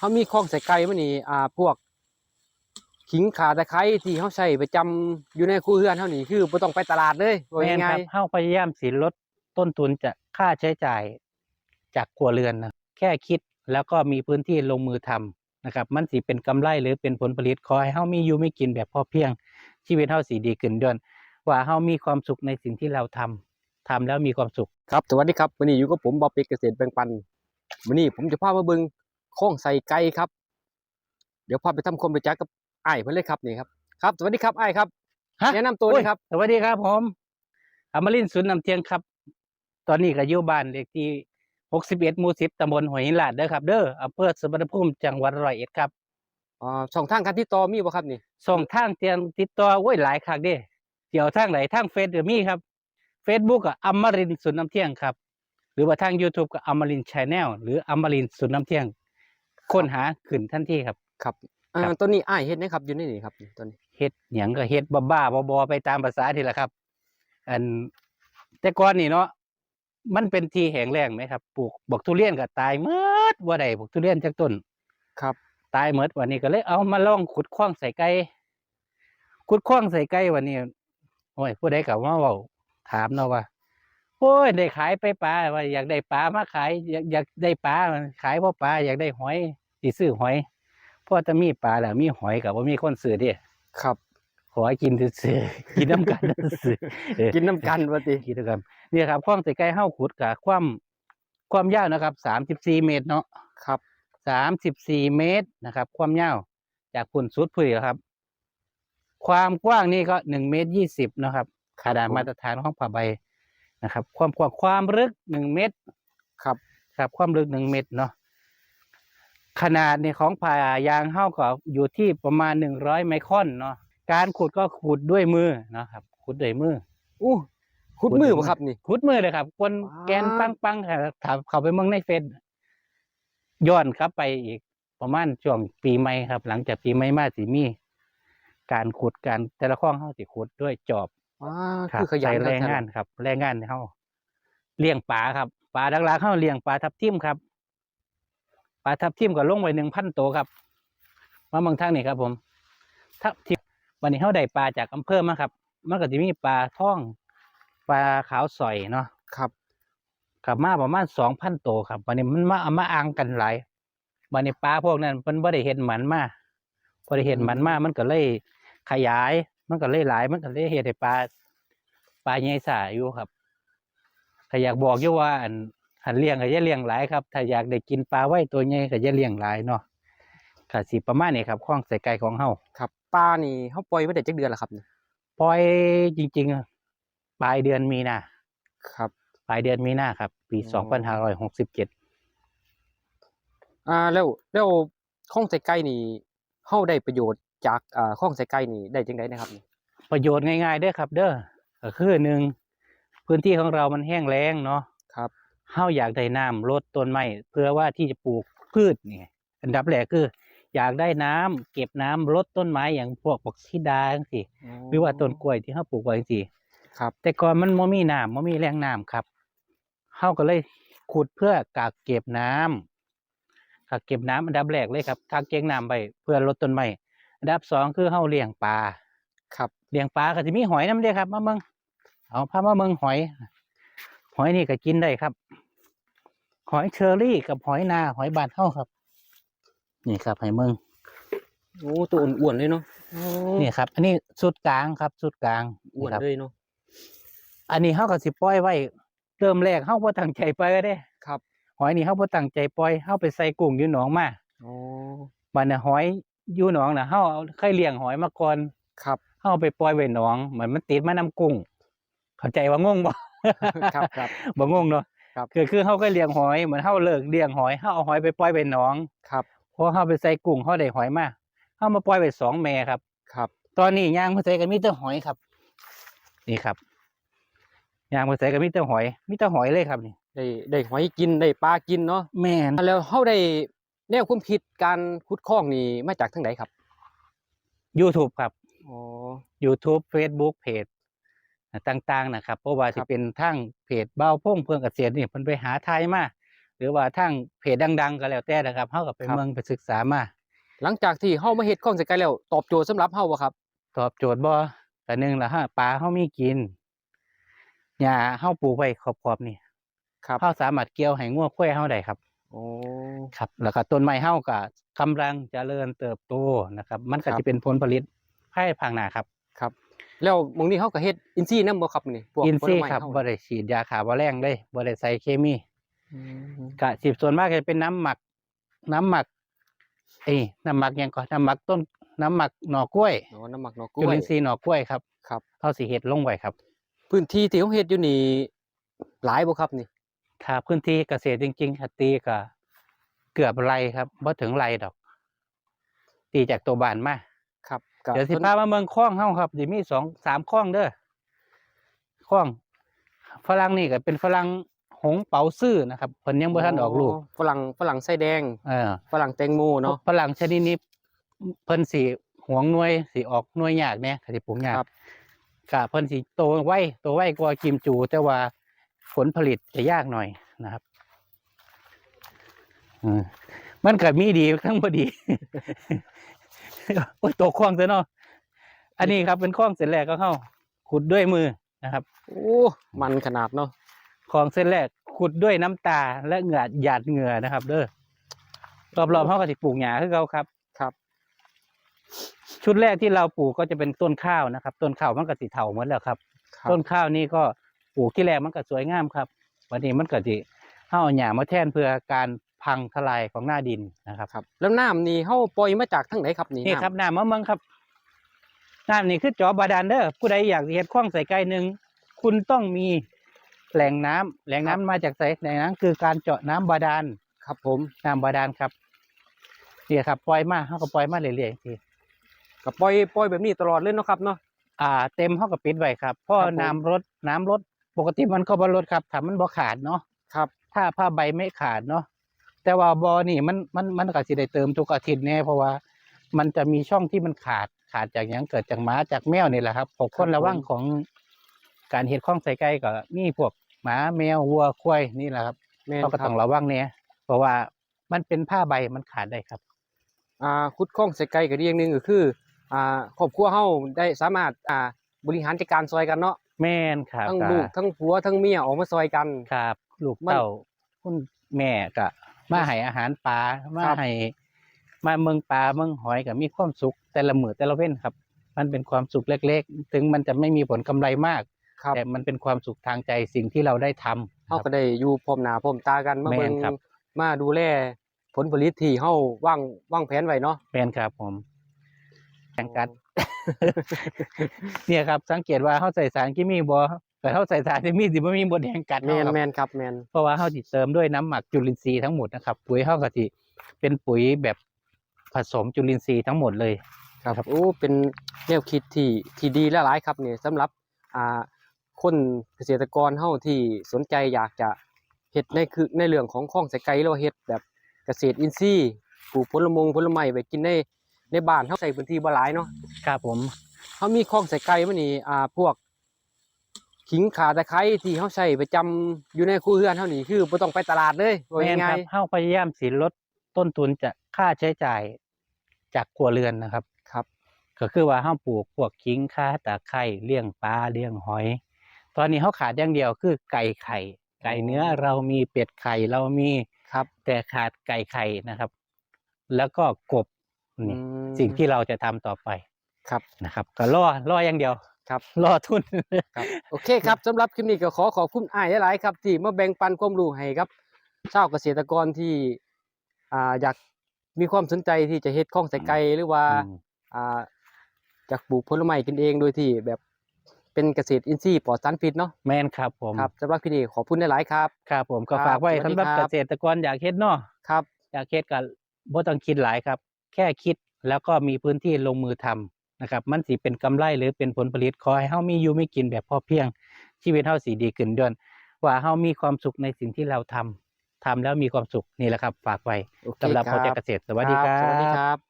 เขามีคลองใส่ไก่มานี่อ่าพวก ขิงขาตะไคร้ที่เขาใช้ประจำอยู่ในครัวเรือนเท่านี้คือบ่ต้องไปตลาดเลยว่าแม่นง่าครัยบเฮาพยายามสิลดต้นทุนจากค่าใช้จ่ายจากครัวเรือนนะแค่คิดแล้วก็มีพื้นที่ลงมือทำนะครับ มันสิเป็นกำไรหรือเป็นผลผลิตขอให้เฮามีอยู่ไม่กินแบบพอเพียงชีวิตเฮาสิดีขึ้นด้วยว่าเฮามีความสุขในสิ่งที่เราทำทำแล้วมีความสุข ๆครับสวัสดีครับวันนี้อยู่กับผมบอเป็กเกษตรแบ่งปันวันนี้ผมจะพามาเบิ่ง คลองใส่ไก่ครับ เดี๋ยวพาไปทำความรู้จักกับไอ้ายเพิ่นเลยครับนี่ครับครับสวัสดีครับไอ้ายครับฮะแนะนำตัวเลยครับ สวัสดีครับผมอมรินทร์สุนนำเทียงครับ ตอนนี้ก็อยู่บ้านเลขที่ 61หมู่10ตำบลหอยหินลาดเด้อครับ เด้ออำเภอสมรภูมิจังหวัดร้อยเอ็ดครับอ่าช่องทางการติดต่อมีบ่ครับนี่ ส่งทางเตียงติดต่อโอ้ยหลายคักเด้เดี๋ยวทางไหนทางเฟซก็มีครับ Facebook ก็อมรินทร์สุนนำเทียงครับ หรือว่าทาง YouTube ก็อมรินชาแนลหรืออมรินทร์สุนนำเทียง ค้นหาขึ้นทันทีครับ ครับอ่าครับ ตัวนี้ไอ้ายเฮ็ดนะครับอยู่ในนี่ครับตัวนี้เฮ็ดหยังก็เฮ็ดบ้าๆบอๆไปตามภาษาทีละครับ อันแต่ก่อนนี่เนาะมันเป็นที่แห้งแล้งไหมครับปลูกบอกทุเรียนก็ตายเมดบ่ได้บอกทุเรียนจักต้น ครับ ตายเมดวันนี้ก็เลยเอามาลองขุดคว้างใส่ไก่ขุดคว้างใส่ไก่วันนี้โอ้ยผู้ใดก็มาเว้าถามเนาะว่าโอ้ยได้ขายไปปลาว่าอยากได้ปลามาขาย อยากอยากได้ปลาขายเพราะปลาอยากได้หอย สิซื้อหอยเพราะถ้ามีปลาแล้วมีหอยกับว่ามีคนซื้อเดิครับ ขอให้กินซื่อๆกินน้ำกันซื่อๆเออกินน้ำกันว่าติ กินน้ำกันเนี่ยครับความใส่ไก่เฮาขุดกับความความยาวนะครับสามสิบสี่เมตรเนาะครับ สามสิบสี่เมตรนะครับ ความยาวจากพุ่นสุดพุ่นครับ ความกว้างนี่ก็หนึ่งเมตรยี่สิบนะครับขนาดมาตรฐานของผ้าใบนะครับ ความกว้างความลึกหนึ่งเมตรครับ ครับความลึกหนึ่งเมตรเนาะ ขนาดในของผ่ายางเฮ้าก็อยู่ที่ประมาณหนึ่งร้อยไมครอนเนาะการขุดก็ขุดด้วยมือเนาะครับขุดด้วยมืออู้คุดมือบ่ครับนี่ขุดมือเลยครับ คนว้าวแกนปังปังๆครับถามเขาไปเมืองในเฟซย้อนครับไปอีกประมาณช่วงปีใหม่ครับ หลังจากปีใหม่มาสิมี การขุดการแต่ละข้องเฮาสิขุดด้วยจอบว้าครับคือขยันใช้แรงงานครับ แรงงานเฮาเลี้ยงปลาครับปลาดักลาเฮาเลี้ยงปลาทับทิมครับ ปลาทับทิมก็ลงไว้หนึ่งพันตัวครับ มาเมืองทางนี่ครับ ผมทับทิมวันนี้เฮาได้ปลาจากอำเภอมาครับมันก็จะมีปลาท่อง ปลาขาวสอยเนาะครับขับมาประมาณสองพันตัวครับวันนี้มันมาเอามาอ่างกันหลายวันนี้ปลาพวกนั้นมันบ่ได้เห็นหมันมาพอได้เห็นหมันมามันก็เลยขยาย มันก็เลยหลาย มันก็เลยเห็ดให้ปลาปลาใหญ่สาอยู่ครับถ้าอยากบอกอยู่ว่าอัน หันเลี้ยงก็อย่าเลี้ยงหลายครับ ถ้าอยากได้กินปลาไว้ตัวใหญ่ก็อย่าเลี้ยงหลายเนาะค่ะสิประมาณนี้ครับข้องใส่ไก่ของเฮาครับปลานี่เฮาปล่อยไว้ได้จักเดือนแล้วครับนี่ปล่อยจริงๆอะปลายเดือนมีนาครับ ปลายเดือนมีนาครับ ปีอ๋สองพันห้าร้อยหกสิบเจ็ดอ่าแล้วแล้วข้องใส่ไก่นี่เฮาได้ประโยชน์จากอ่าข้องใส่ไก่นี่ได้จังไดนะครับนี่ประโยชน์ง่ายๆเด้อครับ เด้อก็คือหนึ่งพื้นที่ของเรามันแห้งแล้งเนาะครับ เฮาอยากได้น้ำลดต้นไม้เพื่อว่าที่จะปลูกพืชนี่อันดับแรกคือ อยากได้น้ำเก็บน้ำลดต้นไม้อย่างพวกบักซีดาจังซี่หรือว่าต้นกล้วยที่เฮาปลูกไว้จังซี่ครับ แต่ก่อนมันบ่มีน้ำบ่มีแหล่งน้ำครับเฮาก็เลยขุดเพื่อกักเก็บน้ำกักเก็บน้ำอันดับแรกเลยครับกักเก็บน้ำไว้เพื่อลดต้นไม้อันดับสองคือเฮาเลี้ยงปลาครับเลี้ยงปลาก็จะมีหอยน้ำเด้อครับมาเมืองเอาพามาเมืองหอย หอยนี่ก็กินได้ครับ หอยเชอรี่กับหอยนาหอยบานเท่าครับ นี่ครับให้เมืองโอ้ตัวอ้วนๆเลยเนาะโอ้นี่ครับ อันนี้สุดกลางครับสุดกลางอ้วนนี่ครับเลยเนาะอันนี้เขาก็สิปล่อยไว้เริ่มแรกเขาบ่ตั้งใจปล่อยไว้เด้ ครับ หอยนี่เขาบ่ตั้งใจปล่อยเขาไปใส่กุ้งอยู่หนองมาโอ้บัดน่ะหอยอยู่หนองน่ะเขาเอาเคยเลี้ยงหอยมาก่อนครับเขาเอาไปปล่อยไว้หนองเหมือนมันติดมานํกุ้งเข้าใจว่างงบ่ครับครับบ่งงเนาะ ครับ คือคือเขาก็เลี้ยงหอยเหมือนเขาเลิกเลี้ยงหอยเขาเอาหอยไปปล่อยไปหนองครับพอเขาไปใส่กุ้งเขาได้หอยมาเขามาปล่อยไปสองแม่ครับ ครับ ตอนนี้ย่างมาใส่กันมีแต่หอยครับ นี่ครับย่างมาใส่กันมีแต่หอยมีแต่หอยเลยครับนี่ได้ได้หอยกินได้ปลากินเนาะแม่นแล้วเฮาได้แนวความคิดการขุดคลองนี่มาจากทางไหนครับ YouTube ครับ อ๋อ YouTube Facebook เพจ ต่างๆนะครับเพราะว่าครัจะบเป็นทั้งเพจเบ้าพงเพื่อนเกษตรนี่เพิ่นไปหาทายมาหรือว่าทางเพจดัง ๆ ก็แล้วแต่นะครับเฮาก็ไปครับเมืองไปศึกษามาหลังจากที่เฮามาเฮ็ดคลองใส่ไก่แล้วตอบโจทย์สำหรับเฮาบ่ครับ ตอบโจทย์บ่แต่หนึ่งละฮะปลาเฮามีกินหญ้าเฮาปลูกไว้ขอบๆนี่ครับเฮาสามารถเกี่ยวให้งัวควายเฮาได้ครับโอ้ครับ แล้วก็ต้นไม้เฮาก็กำลังเจริญเติบโตนะครับ มันก็ครับสิเป็นผลผลิตภายภาคหน้าครับครับ แล้วหมองนี้เฮาก็เฮ็ดอินทรีย์นำบ่ครับนี่พวกอินทรีย์ผลไม้ครับเฮาบ่ได้ฉีดยาฆ่าแมลงเลยบ่ได้ใส่เคมีอืมก็สิบส่วนมากจะเป็นน้ำหมัก น้ำหมัก เอ้ยน้ำหมักหยังก่อนน้ำหมักต้น น้ำหมักหน่อกล้วยอ๋อน้ำหมักหน่อกจุล้วย ลินทรีย์หน่อกล้วยครับครับเฮาสิเฮ็ดลงไว้ครับ พื้นที่ที่เฮาเฮ็ดอยู่นี่หลายบ่ครับนี่ ถ้าพื้นที่เกษตรจริงๆครับตีก็เกือบไรครับบ่ถึงไรดอก ตีจากตัวบ้านมาครับก็ เดี๋ยวสิพิ่นพามาเมืองคลองเฮาครับสิมีสองสามคลองเด้อคลอง ฝรั่งนี่ก็เป็นฝรั่งหงเป๋าซื่อนะครับเพิ่นยังบ่ทันออกลูกฝรั่งฝรั่งไส้แดงเออฝรั่งแตงโมเนาะฝรั่งชนิดนี้เพิ่นสิหวงหน่วยสิออกหน่วยยากแหน่ก็สิปลูกยากครับก็เพิ่นสิโตไวโตไวกว่ากิมจู แต่ว่าผลผลิตจะยากหน่อยนะครับอืมมันก็มีดีทั้งบ่ดี โอ้ยตกคลองซะเนาะอันนี้ครับเป็นคลองเส้นแรกก็เข้า ขุดด้วยมือนะครับโอ้มันขนาดเนาะคลองเส้นแรกขุดด้วยน้ำตาและเหงื่อหยาดเหงื่อนะครับ เด้อรอบๆเฮาก็สิปลูกหญ้าคือเก่าครับครับ ชุดแรกที่เราปลูกก็จะเป็นต้นข้าวนะครับ ต้นข้าวมันก็สิเถาหมดแล้วครับครับต้นข้าวนี่ก็ปลูกที่แรกมันก็สวยงามครับ วันนี้มันก็สิเฮาเอาหญ้ามาแทนเพื่อการ พังทลายของหน้าดินนะครับครับ แล้วน้ำนี่เฮาปล่อยมาจากทางไหนครับนี่นี่ครับน้ำมะเมืองครับน้ำนี่คือจอบาดาลเด้อผู้ใดอยากสิเฮ็ดคลองใส่ไก่หนึ่งคุณต้องมีแหล่งน้ำแหล่งน้ำมาจากไสแหล่งน้ำคือการเจาะน้ำบาดาลำครับผมน้ำบาดาลครับเนี่ยครับปล่อยมาเขาก็ปล่อยมาเรื่อยๆทีก็ปล่อยปล่อยแบบนี้ตลอดเลยเนาะครับเนาะอ่า เต็มเขาก็ปิดไว้ครับเพราะครับผมน้ำลดน้ำลดปกติมันก็บ่ลดครับถ้ามันบ่ขาดเนาะครับ ถ้าผ้าใบไม่ขาดเนาะ แต่ว่าบอนี่มันมันมันก็สิได้เติมทุกอาทิตย์แน่เพราะว่ามันจะมีช่องที่มันขาดขาดจากหยังเกิดจากหมาจากแมวนี่แหละครับหกคนระวังของการเฮ็ดข้องใส่ไก่ก็มีพวกหมาแมววัวควายนี่แหละครับแม่นเขาก็ครัต้บองระวังเนี่ยเพราะว่ามันเป็นผ้าใบมันขาดได้ครับ อ่าขุดคลองใส่ไก่ก็ดีอย่างหนึงก็คืออ่าครอบครัวเฮาได้สามารถอ่าบริหารจัดการซอยกันเนาะแม่นครับทั้งก็ลูกทั้งผัวทั้งเมียออกมาซอยกัน ครับ ลูกมันเต้าคุณแม่ก็ มาให้อาหารปลามาครับให้มาเมืองปลาเมืองหอยก็มีความสุขแต่ละมื้อแต่ละเว้นครับ มันเป็นความสุขเล็ก ๆ ถึงมันจะไม่มีผลกำไรมากครับแต่มันเป็นความสุขทางใจสิ่งที่เราได้ทำเฮาก็ได้อยู่พร้อมหน้าพร้อมตากันมาแม่เบิ่นงครับมาดูแลผลผลิตที่เฮาวางวางแผนไว้เนาะแม่นครับผมแข่งกันเนี่ยครับสังเกตว่าเขาใส่สารเคมีบ่ แต่เขาใส่สารเคมีสิบ่มีบทแห่งกัดแม่นเนาะครับแม่นครับแม่นเพราะว่าเขาสิเติมด้วยน้ำหมักจุลินทรีย์ทั้งหมดนะครับ ปุ๋ยเขาก็สิเป็นปุ๋ยแบบผสมจุลินทรีย์ทั้งหมดเลย ครับโอ้เป็นแนวคิดที่ที่ดีและหลายครับเนี่ยสำหรับอ่าคนเกษตรกรเฮาที่สนใจอยากจะเฮ็ดในคือในเรื่องของข้องใส่ไก่หรือว่าเฮ็ดแบบเกษตรอินทรีย์ปลูกผลมงผลไม้ไว้กินในในบ้านเฮาใส่พื้นที่บ่หลายเนาะครับผมเฮามีข้องใส่ไก่มานี่อ่าพวก ขิงข่าตะไคร้ที่เฮาใช้ประจำอยู่ในครัวเรือนเฮานี่คือบ่ต้องไปตลาดเลยว่าแม่นง่าครัยบเขาพยายามสิลดต้นทุนจากค่าใช้จ่ายจากครัวเรือนนะครับ ๆครับ ก็คือว่าเขาปลูกพวกขิงข่าตะไคร้เลี้ยงปลาเลี้ยงหอย ตอนนี้เขาขาดอย่างเดียวคือไก่ไข่ ไก่เนื้อเรามีเป็ดไข่เรามีครับแต่ขาดไก่ไข่นะครับ แล้วก็กบนี่อืมสิ่งที่เราจะทำต่อไปครับ นะครับ ก็รอรออย่างเดียว ครับรอทุนครับโอเคครับสำหรับคลิปนี้ก็ขอขอบคุณอ้ายหลายๆครับที่มาแบ่งปันความรู้ให้ครับชาวเกษตรกรที่อ่าอยากมีความสนใจที่จะเฮ็ดข้องใส่ไก่หรือว่าอืมอ่าอยากปลูกผลไม้กินเองโดยที่แบบเป็นเกษตรอินทรีย์ปลอดสารพิษเนาะแม่นครับผมครับสำหรับคลิปนี้ขอบคุณหลายๆครับ ครับผมก็ครับฝากไว้สวัสดีสำหรับคเกรับษตรกรอยากเฮ็ดเนาะครับอยากเฮ็ดก็บ่ต้องคิดหลายครับ แค่คิดแล้วก็มีพื้นที่ลงมือทำ นะครับมันสิเป็นกำไรหรือเป็นผลผลิตขอให้เฮามีอยู่มีกินแบบพอเพียง ชีวิตเฮาสิดีขึ้นด้วยว่าเฮามีความสุขในสิ่งที่เราทำทำแล้วมีความสุขนี่แหละครับ ฝากไว้โอเคสำหรับคโปรเจกต์เกษตรสวัสดีครัสวัสดีบครับ